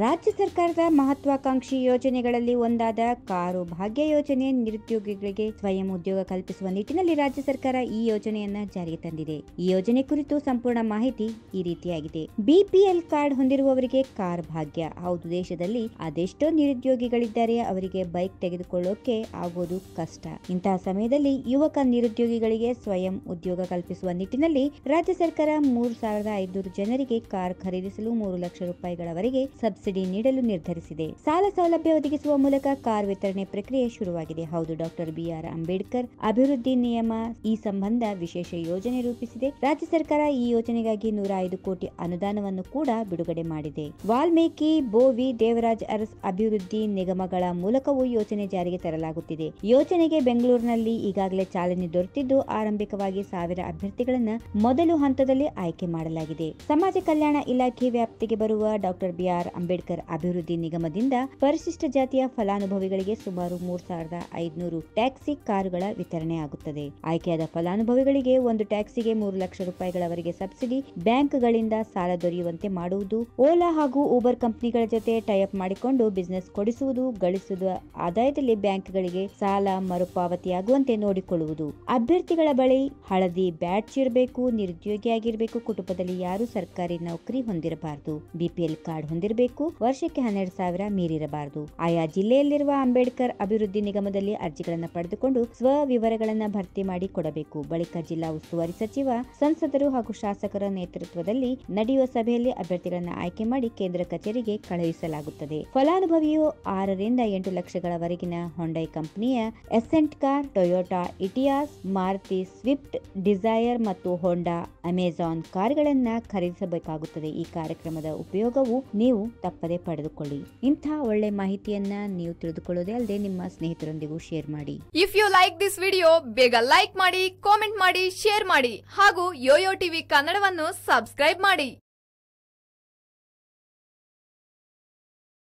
ರಾಜ್ಯ ಸರ್ಕಾರದ ಮಹತ್ವಾಕಾಂಕ್ಷಿ ಯೋಜನೆಗಳಲ್ಲಿ ಒಂದಾದ ಕಾರು ಭಾಗ್ಯ ಯೋಜನೆ ನಿರುದ್ಯೋಗಿಗಳಿಗೆ ಸ್ವಯಂ ಉದ್ಯೋಗ ಕಲ್ಪಿಸುವ ನಿಟ್ಟಿನಲ್ಲಿ ರಾಜ್ಯ ಸರ್ಕಾರ ಈ ಯೋಜನೆಯನ್ನ ಜಾರಿಗೆ ತಂದಿದೆ. ಈ ಯೋಜನೆ ಕುರಿತು ಸಂಪೂರ್ಣ ಮಾಹಿತಿ ಈ ರೀತಿಯಾಗಿದೆ. ಬಿಪಿಎಲ್ ಕಾರ್ಡ್ ಹೊಂದಿರುವವರಿಗೆ ಕಾರ್ ಭಾಗ್ಯ. ಹೌದು, ದೇಶದಲ್ಲಿ ಅದೆಷ್ಟೋ ನಿರುದ್ಯೋಗಿಗಳಿದ್ದಾರೆ. ಅವರಿಗೆ ಬೈಕ್ ತೆಗೆದುಕೊಳ್ಳೋಕೆ ಆಗೋದು ಕಷ್ಟ. ಇಂತಹ ಸಮಯದಲ್ಲಿ ಯುವಕ ನಿರುದ್ಯೋಗಿಗಳಿಗೆ ಸ್ವಯಂ ಉದ್ಯೋಗ ಕಲ್ಪಿಸುವ ನಿಟ್ಟಿನಲ್ಲಿ ರಾಜ್ಯ ಸರ್ಕಾರ ಮೂರು ಸಾವಿರದ ಐದುನೂರು ಜನರಿಗೆ ಕಾರ್ ಖರೀದಿಸಲು ಮೂರು ಲಕ್ಷ ರೂಪಾಯಿಗಳವರೆಗೆ ಸಬ್ಸಿಡಿ ನೀಡಲು ನಿರ್ಧರಿಸಿದೆ. ಸಾಲ ಸೌಲಭ್ಯ ಒದಗಿಸುವ ಮೂಲಕ ಕಾರ್ ವಿತರಣೆ ಪ್ರಕ್ರಿಯೆ ಶುರುವಾಗಿದೆ. ಹೌದು ಡಾಕ್ಟರ್ ಬಿಆರ್ ಅಂಬೇಡ್ಕರ್ ಅಭಿವೃದ್ಧಿ ನಿಯಮ ಈ ಸಂಬಂಧ ವಿಶೇಷ ಯೋಜನೆ ರೂಪಿಸಿದೆ. ರಾಜ್ಯ ಸರ್ಕಾರ ಈ ಯೋಜನೆಗಾಗಿ ನೂರ ಐದು ಕೋಟಿ ಅನುದಾನವನ್ನು ಕೂಡ ಬಿಡುಗಡೆ ಮಾಡಿದೆ. ವಾಲ್ಮೀಕಿ, ಬೋವಿ, ದೇವರಾಜ್ ಅರಸ್ ಅಭಿವೃದ್ಧಿ ನಿಗಮಗಳ ಮೂಲಕವೂ ಯೋಜನೆ ಜಾರಿಗೆ ತರಲಾಗುತ್ತಿದೆ. ಯೋಜನೆಗೆ ಬೆಂಗಳೂರಿನಲ್ಲಿ ಈಗಾಗಲೇ ಚಾಲನೆ ದೊರೆತಿದ್ದು, ಆರಂಭಿಕವಾಗಿ ಸಾವಿರ ಅಭ್ಯರ್ಥಿಗಳನ್ನು ಮೊದಲು ಹಂತದಲ್ಲಿ ಆಯ್ಕೆ ಮಾಡಲಾಗಿದೆ. ಸಮಾಜ ಕಲ್ಯಾಣ ಇಲಾಖೆ ವ್ಯಾಪ್ತಿಗೆ ಬರುವ ಡಾಕ್ಟರ್ ಬಿಆರ್ ಅಂಬೇಡ್ಕರ್ ಅಭಿವೃದ್ಧಿ ನಿಗಮದಿಂದ ಪರಿಶಿಷ್ಟ ಜಾತಿಯ ಫಲಾನುಭವಿಗಳಿಗೆ ಸುಮಾರು ಮೂರ್ ಸಾವಿರದ ಐದುನೂರು ಟ್ಯಾಕ್ಸಿ ಕಾರುಗಳ ವಿತರಣೆ ಆಗುತ್ತದೆ. ಆಯ್ಕೆಯಾದ ಫಲಾನುಭವಿಗಳಿಗೆ ಒಂದು ಟ್ಯಾಕ್ಸಿಗೆ ಮೂರು ಲಕ್ಷ ರೂಪಾಯಿಗಳವರೆಗೆ ಸಬ್ಸಿಡಿ ಬ್ಯಾಂಕ್ಗಳಿಂದ ಸಾಲ ದೊರೆಯುವಂತೆ ಮಾಡುವುದು, ಓಲಾ ಹಾಗೂ ಊಬರ್ ಕಂಪನಿಗಳ ಜೊತೆ ಟೈಅಪ್ ಮಾಡಿಕೊಂಡು ಬಿಸಿನೆಸ್ ಕೊಡಿಸುವುದು, ಗಳಿಸುವ ಆದಾಯದಲ್ಲಿ ಬ್ಯಾಂಕ್ಗಳಿಗೆ ಸಾಲ ಮರುಪಾವತಿಯಾಗುವಂತೆ ನೋಡಿಕೊಳ್ಳುವುದು. ಅಭ್ಯರ್ಥಿಗಳ ಬಳಿ ಹಳದಿ ಬ್ಯಾಡ್ಜ್ ಇರಬೇಕು, ನಿರುದ್ಯೋಗಿಯಾಗಿರಬೇಕು, ಕುಟುಂಬದಲ್ಲಿ ಯಾರು ಸರ್ಕಾರಿ ನೌಕರಿ ಹೊಂದಿರಬಾರದು. ಬಿಪಿಎಲ್ ಕಾರ್ಡ್ ಹೊಂದಿರಬೇಕು ವರ್ಷಕ್ಕೆ ಹನ್ನೆರಡು ಸಾವಿರ ಮೀರಿರಬಾರದು. ಆಯಾ ಜಿಲ್ಲೆಯಲ್ಲಿರುವ ಅಂಬೇಡ್ಕರ್ ಅಭಿವೃದ್ಧಿ ನಿಗಮದಲ್ಲಿ ಅರ್ಜಿಗಳನ್ನು ಪಡೆದುಕೊಂಡು ಸ್ವ ವಿವರಗಳನ್ನು ಭರ್ತಿ ಮಾಡಿ ಕೊಡಬೇಕು. ಬಳಿಕ ಜಿಲ್ಲಾ ಉಸ್ತುವಾರಿ ಸಚಿವ, ಸಂಸದರು ಹಾಗೂ ಶಾಸಕರ ನೇತೃತ್ವದಲ್ಲಿ ನಡೆಯುವ ಸಭೆಯಲ್ಲಿ ಅಭ್ಯರ್ಥಿಗಳನ್ನು ಆಯ್ಕೆ ಮಾಡಿ ಕೇಂದ್ರ ಕಚೇರಿಗೆ ಕಳುಹಿಸಲಾಗುತ್ತದೆ. ಫಲಾನುಭವಿಯು ಆರರಿಂದ ಎಂಟು ಲಕ್ಷಗಳವರೆಗಿನ ಹೊಂಡೈ ಕಂಪನಿಯ Xcent car Toyota Etios, Maruti Swift, Dzire ಮತ್ತು ಹೊಂಡಾ ಅಮೆಜಾನ್ ಕಾರ್ಗಳನ್ನ ಖರೀದಿಸಬೇಕಾಗುತ್ತದೆ. ಈ ಕಾರ್ಯಕ್ರಮದ ಉಪಯೋಗವು ನೀವು ತಪ್ಪದೆ ಪಡೆದುಕೊಳ್ಳಿ. ಇಂತಹ ಒಳ್ಳೆ ಮಾಹಿತಿಯನ್ನ ನೀವು ತಿಳಿದುಕೊಳ್ಳೋದೇ ಅಲ್ಲದೆ ನಿಮ್ಮ ಸ್ನೇಹಿತರೊಂದಿಗೂ ಶೇರ್ ಮಾಡಿ. If you like this video ಬೇಗ ಲೈಕ್ ಮಾಡಿ ಕಾಮೆಂಟ್ ಮಾಡಿ ಶೇರ್ ಮಾಡಿ. ಹಾಗೂ ಯೋಯೋ ಟಿವಿ ಕನ್ನಡವನ್ನು ಸಬ್ಸ್ಕ್ರೈಬ್ ಮಾಡಿ.